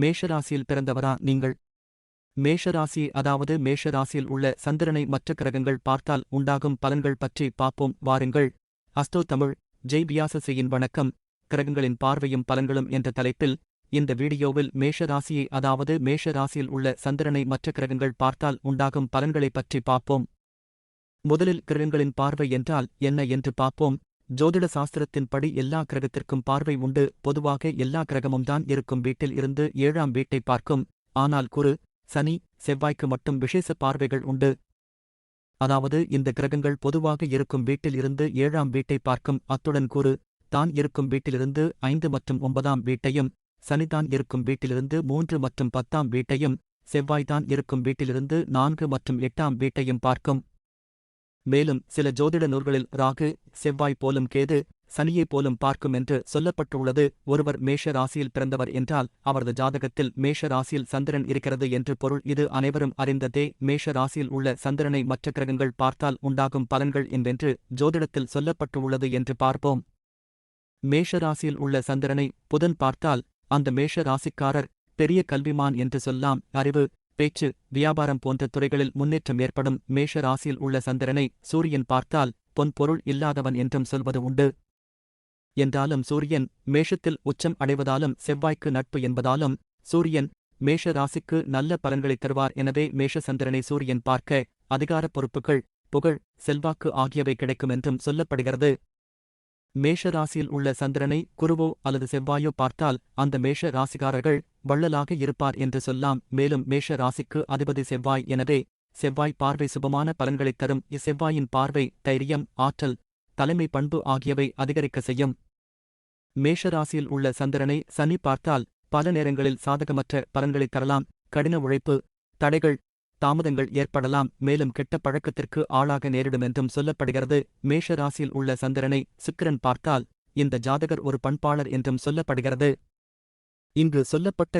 மேஷராசியில் பிறந்தவரா நீங்கள்? மேஷராசி அதாவது மேஷராசியில் உள்ள சந்திரனை மற்ற கிரகங்கள் பார்த்தால் உண்டாகும் பலன்கள் பற்றி பார்ப்போம். வாருங்கள். அஸ்தோ தமிழ் ஜெய் பியாசசியின் வணக்கம். கிரகங்களின் பார்வையும் பலன்களும் என்ற தலைப்பில் இந்த வீடியோவில் மேஷ ராசியை அதாவது மேஷ ராசியில் உள்ள சந்திரனை மற்ற கிரகங்கள் பார்த்தால் உண்டாகும் பலன்களைப் பற்றி பார்ப்போம். முதலில் கிரகங்களின் பார்வை என்றால் என்ன என்று பார்ப்போம். ஜோதிட சாஸ்திரத்தின்படி எல்லா கிரகத்திற்கும் பார்வை உண்டு. பொதுவாக எல்லா கிரகமும் தான் இருக்கும் வீட்டில் இருந்து ஏழாம் வீட்டை பார்க்கும். ஆனால் குரு சனி செவ்வாய்க்கு மட்டும் விசேஷ பார்வைகள் உண்டு. அதாவது இந்த கிரகங்கள் பொதுவாக இருக்கும் வீட்டில் இருந்து ஏழாம் வீட்டை பார்க்கும். அத்துடன் குரு தான் இருக்கும் வீட்டிலிருந்து ஐந்து மற்றும் ஒன்பதாம் வீட்டையும் சனிதான் இருக்கும் வீட்டிலிருந்து மூன்று மற்றும் பத்தாம் வீட்டையும் செவ்வாய்தான் இருக்கும் வீட்டிலிருந்து நான்கு மற்றும் எட்டாம் வீட்டையும் பார்க்கும். மேலும் சில ஜோதிட நூல்களில் ராகு செவ்வாய் போலும் கேது சனியைப் போலும் பார்க்கும் என்று சொல்லப்பட்டுள்ளது. ஒருவர் மேஷ ராசியில் பிறந்தவர் என்றால் அவரது ஜாதகத்தில் மேஷ ராசியில் சந்திரன் இருக்கிறது என்று பொருள். இது அனைவரும் அறிந்ததே மேஷ ராசியில் உள்ள சந்திரனை மற்ற கிரகங்கள் பார்த்தால் உண்டாகும் பலன்கள் என்றென்று ஜோதிடத்தில் சொல்லப்பட்டுள்ளது என்று பார்ப்போம். மேஷ ராசியில் உள்ள சந்திரனை புதன் பார்த்தால் அந்த மேஷ ராசிக்காரர் பெரிய கல்விமான் என்று சொல்லாம் அறிவு பேச்சு வியாபாரம் போன்ற துறைகளில் முன்னேற்றம் ஏற்படும். மேஷ ராசியில் உள்ள சந்திரனை சூரியன் பார்த்தால் பொன் பொருள் இல்லாதவன் என்றும் சொல்வது உண்டு. என்றாலும் சூரியன் மேஷத்தில் உச்சம் அடைவதாலும் செவ்வாய்க்கு நட்பு என்பதாலும் சூரியன் மேஷ ராசிக்கு நல்ல பலன்களைத் தருவார். எனவே மேஷ சந்திரனை சூரியன் பார்க்க அதிகாரப் பொறுப்புகள் புகழ் செல்வாக்கு ஆகியவை கிடைக்கும் என்றும் சொல்லப்படுகிறது. மேஷ ராசியில் உள்ள சந்திரனை குருவோ அல்லது செவ்வாயோ பார்த்தால் அந்த மேஷ ராசிகாரர்கள் வள்ளலாக இருப்பார் என்று சொல்லாம். மேலும் மேஷ ராசிக்கு அதிபதி செவ்வாய் எனவே செவ்வாய் பார்வை சுபமான பலன்களைத் தரும். இச்செவ்வாயின் பார்வை தைரியம் ஆற்றல் தலைமை பண்பு ஆகியவை அதிகரிக்க செய்யும். மேஷ ராசியில் உள்ள சந்திரனை சனி பார்த்தால் பல நேரங்களில் சாதகமற்ற பலன்களைத் தரலாம். கடின உழைப்பு தடைகள் தாமதங்கள் ஏற்படலாம். மேலும் கெட்ட பழக்கத்திற்கு ஆளாக நேரிடும் என்றும் சொல்லப்படுகிறது. மேஷ ராசியில் உள்ள சந்திரனை சுக்கிரன் பார்த்தால் இந்த ஜாதகர் ஒரு பண்பாளர் என்றும் சொல்லப்படுகிறது. இங்கு சொல்லப்பட்ட